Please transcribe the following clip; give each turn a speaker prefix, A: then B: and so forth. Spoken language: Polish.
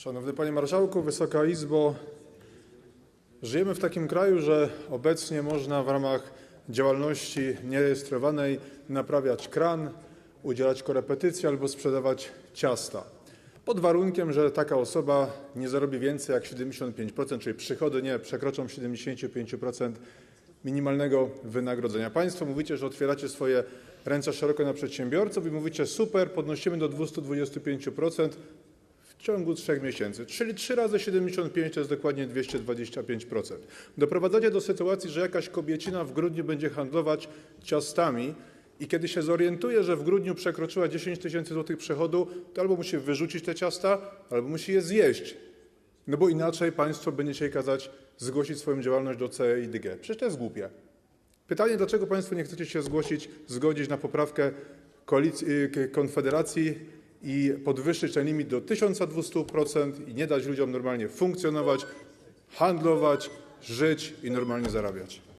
A: Szanowny Panie Marszałku, Wysoka Izbo! Żyjemy w takim kraju, że obecnie można w ramach działalności nierejestrowanej naprawiać kran, udzielać korepetycji albo sprzedawać ciasta, pod warunkiem, że taka osoba nie zarobi więcej jak 75%, czyli przychody nie przekroczą 75% minimalnego wynagrodzenia. Państwo mówicie, że otwieracie swoje ręce szeroko na przedsiębiorców i mówicie: super, podnosimy do 225% w ciągu 3 miesięcy, czyli 3 razy 75 to jest dokładnie 225%. Doprowadzacie do sytuacji, że jakaś kobiecina w grudniu będzie handlować ciastami i kiedy się zorientuje, że w grudniu przekroczyła 10 tysięcy złotych przychodu, to albo musi wyrzucić te ciasta, albo musi je zjeść. No bo inaczej państwo będziecie jej kazać zgłosić swoją działalność do CEIDG. Przecież to jest głupie. Pytanie, dlaczego państwo nie chcecie się zgłosić, zgodzić na poprawkę y, Konfederacji i podwyższyć ten limit do 1200% i nie dać ludziom normalnie funkcjonować, handlować, żyć i normalnie zarabiać.